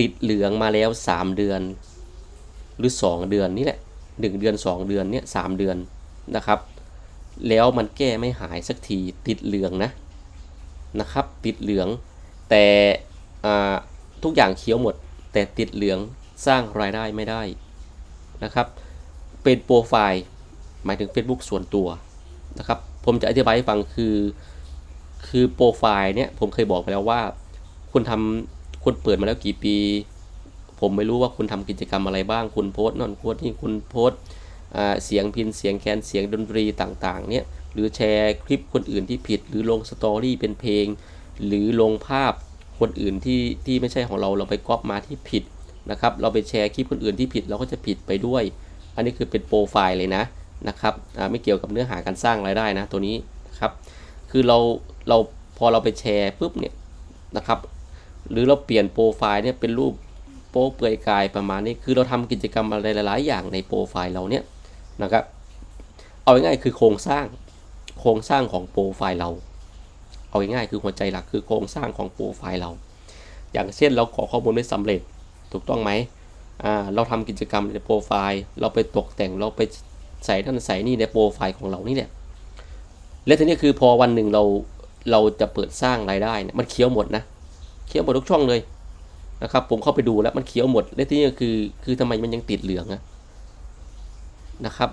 ติดเหลืองมาแล้ว3เดือน หรือ 2 เดือนนี่แหละ1เดือน 2 เดือนเนี่ยสเดือนนะครับ แล้วมันแก้ไม่หายสักทีติดเหลืองนะนะครับ ติดเหลือง แต่ทุกอย่างเขียวหมด แต่ติดเหลืองสร้างรายได้ไม่ได้นะครับ เป็นโปรไฟล์หมายถึง Facebook ส่วนตัวนะครับ ผมจะอธิบายให้ฟังคือคือโปรไฟล์เนี่ยผมเคยบอกไปแล้วว่า คุณทำ คุณเปิดมาแล้วกี่ปี ผมไม่รู้ว่าคุณทำกิจกรรมอะไรบ้าง คุณโพสต์นั่นโพสต์นี่คุณโพสต์เสียงพินเสียงแคนเสียงดนตรีต่างๆ เนี่ย หรือแชร์คลิปคนอื่นที่ผิด หรือลงสตอรี่เป็นเพลง หรือลงภาพคนอื่นที่ที่ไม่ใช่ของเราเราไปก๊อปมาที่ผิดนะครับ เราไปแชร์คลิปคนอื่นที่ผิดเราก็จะผิดไปด้วย อันนี้คือเป็นโปรไฟล์เลยนะนะครับไม่เกี่ยวกับเนื้อหาการสร้างรายได้นะตัวนี้นะครับ คือเราเราพอเราไปแชร์ปุ๊บเนี่ยนะครับ หรือเราเปลี่ยนโปรไฟล์เนี่ยเป็นรูปโป๊เปลือยกายประมาณนี้ คือเราทำกิจกรรมอะไรหลายๆ อย่างในโปรไฟล์เราเนี่ยนะครับ เอาง่ายๆคือโครงสร้าง โครงสร้างของโปรไฟล์เรา เอาง่ายๆคือหัวใจหลักคือโครงสร้างของโปรไฟล์เรา อย่างเช่นเราขอข้อมูลไม่สำเร็จ ถูกต้องไหมอ่า เราทำกิจกรรมในโปรไฟล์ เราไปตกแต่ง เราไปใส่นั่นใส่นี่ในโปรไฟล์ของเรานี่เนี่ยและทีนี้คือพอวันหนึ่งเรา เราจะเปิดสร้างรายได้เนี่ยมันเคี้ยวหมดนะ เคี้ยวหมดทุกช่องเลยนะครับ ผมเข้าไปดูแล้วมันเคี้ยวหมดและที่นี้คือ คือทำไมมันยังติดเหลืองอะนะครับ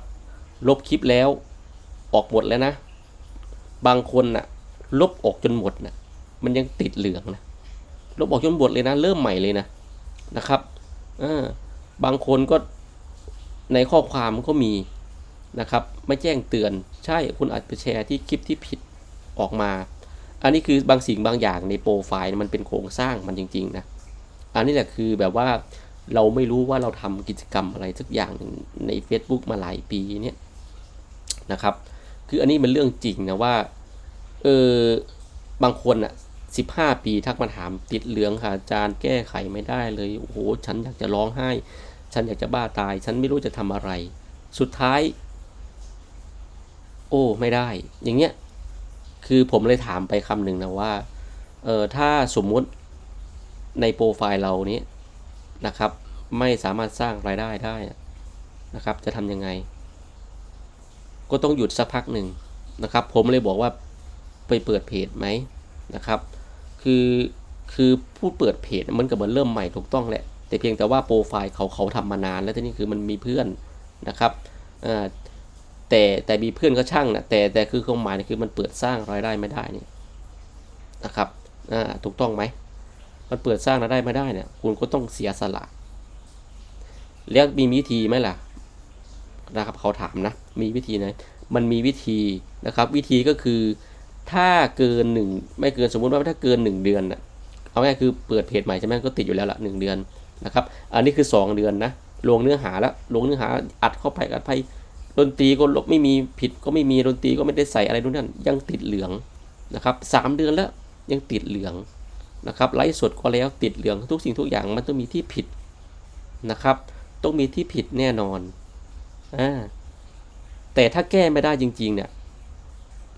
ลบคลิปแล้วออกหมดแล้วนะ บางคนน่ะ ลบออกจนหมดนะมันยังติดเหลืองนะลบออกจนหมดเลยนะ เริ่มใหม่เลยนะนะครับอ่าบางคนก็ในข้อความก็มีนะครับ ไม่แจ้งเตือนใช่คุณอาจไปแชร์ที่คลิปที่ผิดออกมา อันนี้คือบางสิ่งบางอย่างในโปรไฟล์มันเป็นโครงสร้างมันจริงๆนะ อันนี้แหละคือแบบว่าเราไม่รู้ว่าเราทำกิจกรรมอะไรสักอย่างใน Facebook มาหลายปีเนี่ยนะครับ คืออันนี้เป็นเรื่องจริงนะว่าเออบางคนอะสิบห้าปีทักมาถามติดเหลืองค่ะอาจารย์แก้ไขไม่ได้เลยโอ้โหฉันอยากจะร้องไห้ ฉันอยากจะบ้าตาย ฉันไม่รู้จะทำอะไร สุดท้าย โอ้ไม่ได้ อย่างเงี้ย คือผมเลยถามไปคำหนึ่งนะว่า เออถ้าสมมุติในโปรไฟล์เรานี้นะครับ ไม่สามารถสร้างรายได้ได้นะครับ จะทำยังไง ก็ต้องหยุดสักพักหนึ่งนะครับ ผมเลยบอกว่าไปเปิดเพจไหมนะครับ คือคือผู้เปิดเพจมันก็เหมือนเริ่มใหม่ถูกต้องแหละ แต่เพียงแต่ว่าโปรไฟล์เขาเขาทำมานาน แล้วทีนี้คือมันมีเพื่อนนะครับอ่า แต่แต่มีเพื่อนก็ช่างนะแต่แต่คือความหมายเนี่ยคือมันเปิดสร้างรายได้ไม่ได้นี่นะครับอ่าถูกต้องไหมมันเปิดสร้างรายได้ไม่ได้เนี่ยคุณก็ต้องเสียสละแล้วมีวิธีไหมล่ะนะครับเขาถามนะมีวิธีไหมมันมีวิธีนะครับวิธีก็คือถ้าเกินหนึ่งไม่เกินสมมุติว่าถ้าเกินหนึ่งเดือนนะเอาง่ายคือเปิดเพจใหม่ใช่ไหมก็ติดอยู่แล้วละหนึ่งเดือนนะครับ อันนี้คือ 2 เดือนนะลงเนื้อหาแล้วลงเนื้อหาอัดเข้าไปอัดไป ดนตรีก็ลบไม่มีผิดก็ไม่มีดนตรีก็ไม่ได้ใส่อะไรนู่นนั่นยังติดเหลืองนะครับสามเดือนแล้วยังติดเหลืองนะครับไลฟ์สดก็แล้วติดเหลืองทุกสิ่งทุกอย่างมันต้องมีที่ผิดนะครับ ต้องมีที่ผิดแน่นอนอ่าแต่ถ้าแก้ไม่ได้จริงๆเนี่ย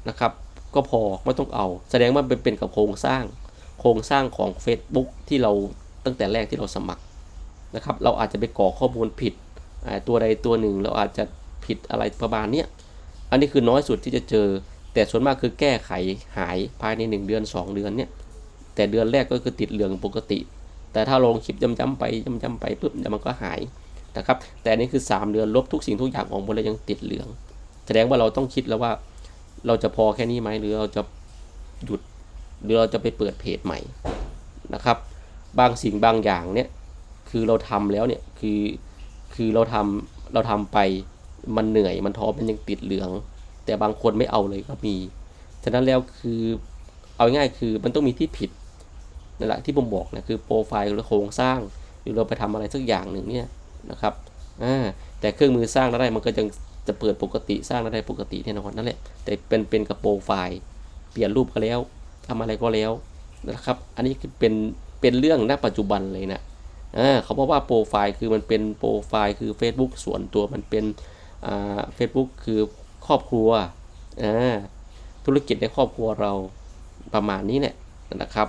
นะครับ ก็พอไม่ต้องเอา แสดงว่าเป็นเป็นกับโครงสร้าง โครงสร้างของ Facebook ที่เราตั้งแต่แรกที่เราสมัครนะครับ เราอาจจะไปกรอกข้อมูลผิดตัวใดตัวหนึ่ง เราอาจจะ ผิดอะไรประมาณเนี้ยอันนี้คือน้อยสุดที่จะเจอ แต่ส่วนมากคือแก้ไขหายภายใน 1 เดือน 2 เดือนเนี่ยแต่เดือนแรกก็คือติดเหลืองปกติ แต่ถ้าลงคลิปย้ำๆไปย้ำๆไปปุ๊บเดี๋ยวมันก็หายนะครับแต่นี่คือ 3 เดือนลบทุกสิ่งทุกอย่างของบนแล้วยังติดเหลือง แสดงว่าเราต้องคิดแล้วว่า เราจะพอแค่นี้ไหมหรือเราจะหยุดหรือเราจะไปเปิดเพจใหม่นะครับ บางสิ่งบางอย่างเนี่ยคือเราทำแล้วเนี่ยคือคือเราทำเราทำไป มันเหนื่อยมันท้อมันยังติดเหลือง แต่บางคนไม่เอาเลยก็มี ฉะนั้นแล้วคือเอาง่ายๆคือมันต้องมีที่ผิดนั่นแหละที่ผมบอกนะคือโปรไฟล์หรือโครงสร้างหรือเราไปทำอะไรสักอย่างหนึ่งเนี่ยนะครับอ่าแต่เครื่องมือสร้างได้มันก็ยังจะเปิดปกติสร้างได้ปกติแน่นอนนั่นแหละแต่เป็นเป็นกับโปรไฟล์เปลี่ยนรูปก็แล้วทำอะไรก็แล้วนะครับ อันนี้คือเป็นเป็นเรื่องณปัจจุบันเลยนะอ่าเขาบอกว่าโปรไฟล์คือมันเป็นโปรไฟล์คือ Facebook ส่วนตัวมันเป็น เฟซบุ๊กคือครอบครัวธุรกิจในครอบครัวเราประมาณนี้เนี่ยนะครับ